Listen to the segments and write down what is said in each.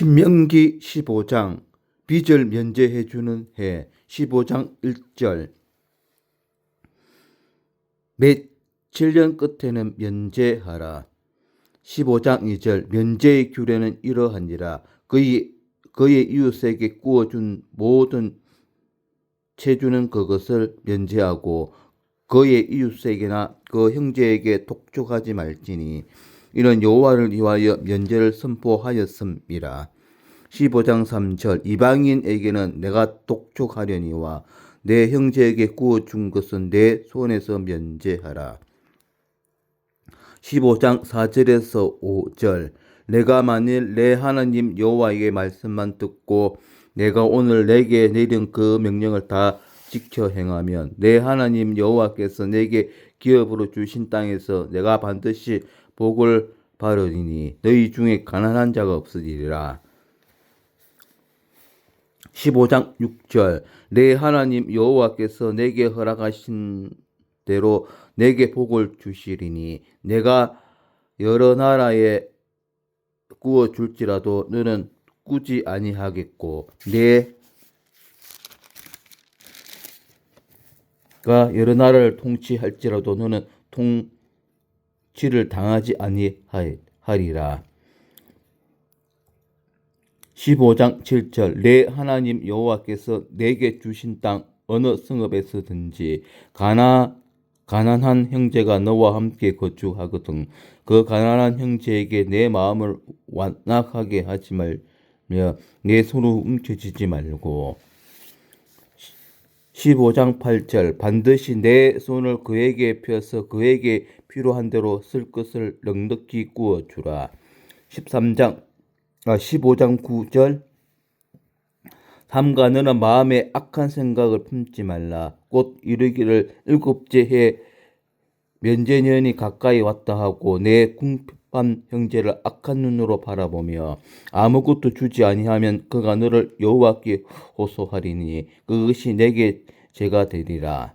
신명기 15장 빚을 면제해 주는 해 15장 1절. 매 7년 끝에는 면제하라. 15장 2절 면제의 규례는 이러하니라. 그의 그의 이웃에게 구워준 모든 체주는 그것을 면제하고 그의 이웃에게나 그 형제에게 독촉하지 말지니 이는 여호와를 위하여 면제를 선포하였음이라. 15장 3절 이방인에게는 내가 독촉하려니와 내 형제에게 구워 준 것은 내 손에서 면제하라. 15장 4절에서 5절 내가 만일 내 하나님 여호와의 말씀만 듣고 내가 오늘 내게 내린 그 명령을 다 지켜 행하면 내 하나님 여호와께서 내게 기업으로 주신 땅에서 내가 반드시 복을 바르리니 너희 중에 가난한 자가 없으리라. 15장 6절 내 하나님 여호와께서 내게 허락하신 대로 내게 복을 주시리니 내가 여러 나라에 구워 줄지라도 너는 꾸지 아니하겠고 내가 여러 나라를 통치할지라도 너는 통치를 당하지 아니하리라. 15장 7절 내 하나님 여호와께서 내게 주신 땅 어느 성읍에서든지 가나 가난한 형제가 너와 함께 거주하거든 그 가난한 형제에게 내 마음을 완악하게 하지 말며 내 손을 움켜쥐지 말고. 15장 8절 반드시 내 손을 그에게 펴서 그에게 필요한 대로 쓸 것을 넉넉히 구워 주라. 13장 아, 15장 9절 삼가 너는 마음에 악한 생각을 품지 말라. 곧 이르기를 일곱째 해 면제년이 가까이 왔다 하고 내 궁핍한 형제를 악한 눈으로 바라보며 아무것도 주지 아니하면 그가 너를 여호와께 호소하리니 그것이 내게 죄가 되리라.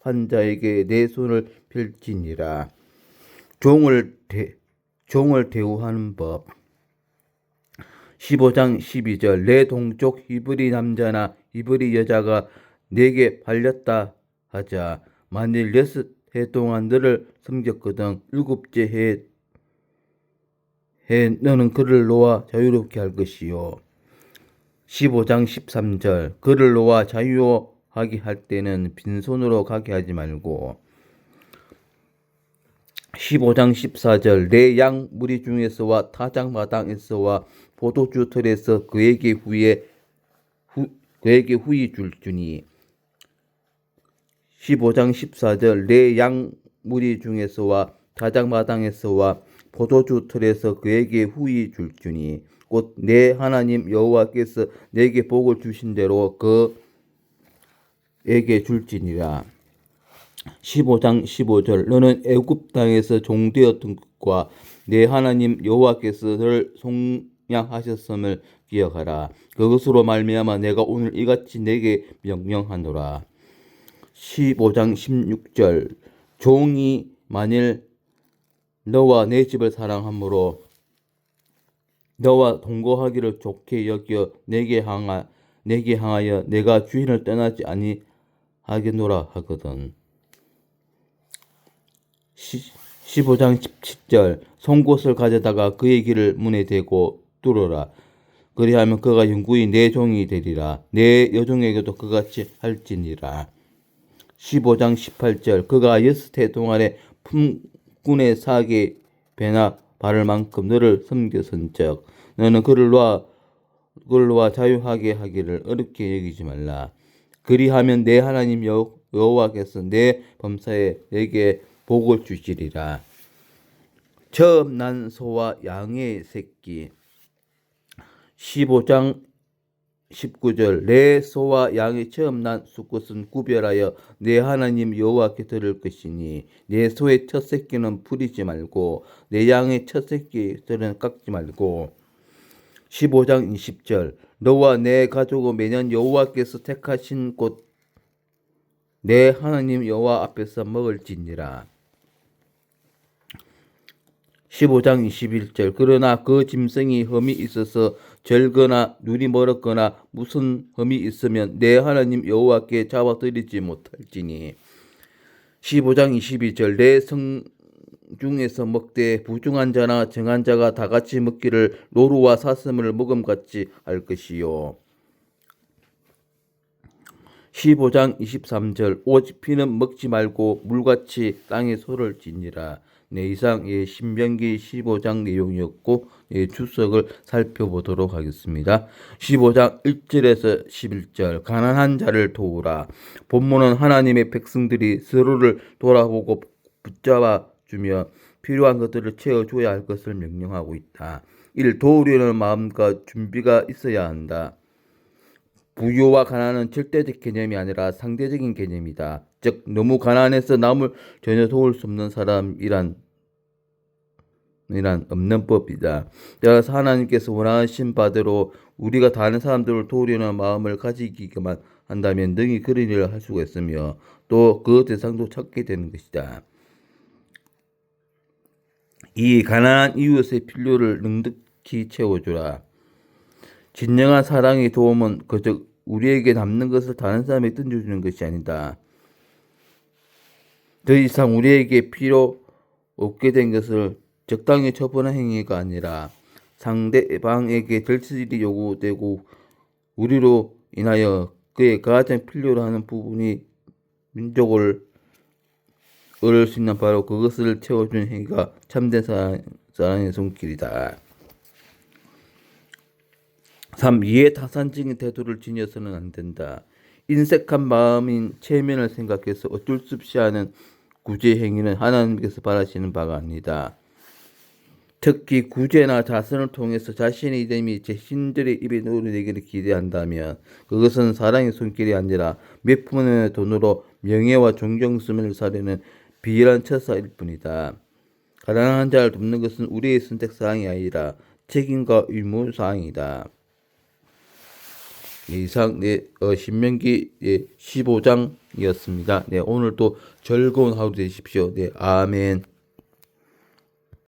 환자에게 내 손을 펼치니라. 종을 대, 종을 대우하는 법. 15장 12절 내 동족 히브리 남자나 히브리 여자가 내게 팔렸다 하자 만일 여섯 해 동안 너를 섬겼거든 일곱째 해, 해 너는 그를 놓아 자유롭게 할 것이요 15장 13절 그를 놓아 자유 하게 할 때는 빈손으로 가게 하지 말고 15장 14절 내 양 무리 중에서와 타작 마당에서와 포도주 틀에서 그에게 후에 후, 그에게 후이 줄 주니. 15장 14절 내 양 무리 중에서와 타작 마당에서와 포도주 틀에서 그에게 후이 줄 주니. 곧 내 하나님 여호와께서 내게 복을 주신 대로 그 에게 줄지니라. 15장 15절 너는 애굽 땅에서 종되었던 것과 내 하나님 여호와께서 너를 속량하셨음을 기억하라. 그것으로 말미암아 내가 오늘 이같이 내게 명령하노라. 15장 16절 종이 만일 너와 내 집을 사랑함으로 너와 동거하기를 좋게 여겨 내게 향하 내게 향하여 내가 주인을 떠나지 아니 하겠노라 하거든. 15장 17절 송곳을 가져다가 그의 길을 문에 대고 뚫어라. 그리하면 그가 영구히 내 종이 되리라. 내 여종에게도 그같이 할지니라. 15장 18절 그가 해 동안에 품꾼의 사기 배나 바를 만큼 너를 섬겼은적 너는 그를 놓아 그를 놓아 자유하게 하기를 어렵게 여기지 말라. 그리하면 내 하나님 여호와께서 내 범사에 내게 복을 주시리라. 처음 난 소와 양의 새끼 15장 19절 내 소와 양이 처음 난 수컷은 구별하여 내 하나님 여호와께 들을 것이니 내 소의 첫 새끼는 부리지 말고 내 양의 첫 새끼들은 깎지 말고 15장 20절. 너와 내 가족은 매년 여호와께서 택하신 곳 내 하나님 여호와 앞에서 먹을지니라. 15장 21절. 그러나 그 짐승이 흠이 있어서 절거나 눈이 멀었거나 무슨 흠이 있으면 내 하나님 여호와께 잡아드리지 못할지니. 15장 22절. 내 성 중에서 먹되 부중한 자나 정한 자가 다 같이 먹기를 노루와 사슴을 먹음같이 할 것이요 15장 23절 오직 피는 먹지 말고 물같이 땅에 소를 지니라. 네, 이상 예, 신명기 15장 내용이었고 예, 주석을 살펴보도록 하겠습니다. 15장 1절에서 11절 가난한 자를 도우라. 본문은 하나님의 백성들이 서로를 돌아보고 붙잡아 주며 필요한 것들을 채워줘야 할 것을 명령하고 있다. 이를 도우려는 마음과 준비가 있어야 한다. 부유와 가난은 절대적 개념이 아니라 상대적인 개념이다. 즉 너무 가난해서 남을 전혀 도울 수 없는 사람이란 이란 없는 법이다. 따라서 하나님께서 원하신 바대로 우리가 다른 사람들을 도우려는 마음을 가지기만 한다면 능히 그런 일을 할 수가 있으며 또 그 대상도 찾게 되는 것이다. 이 가난한 이웃의 필요를 넉넉히 채워주라. 진정한 사랑의 도움은 그저 우리에게 남는 것을 다른 사람에게 던져주는 것이 아니다. 더 이상 우리에게 필요 없게 된 것을 적당히 처분한 행위가 아니라 상대방에게 절실히 요구되고 우리로 인하여 그의 가장 필요로 하는 부분이 민족을 얻을 수 있는 바로 그것을 채워주는 행위가 참된 사랑, 사랑의 손길이다. 3. 이해 타산적인 태도를 지녀서는 안 된다. 인색한 마음인 체면을 생각해서 어쩔 수 없이 하는 구제 행위는 하나님께서 바라시는 바가 아니다. 특히 구제나 자선을 통해서 자신의 이름이 제 신들의 입에 노래되기를 기대한다면 그것은 사랑의 손길이 아니라 몇 푼의 돈으로 명예와 존경심을 사려는 비열한 처사일 뿐이다. 가난한 자를 돕는 것은 우리의 선택 사항이 아니라 책임과 의무 사항이다. 네, 이상 네, 어, 신명기 예, 15장이었습니다. 네, 오늘도 즐거운 하루 되십시오. 네, 아멘.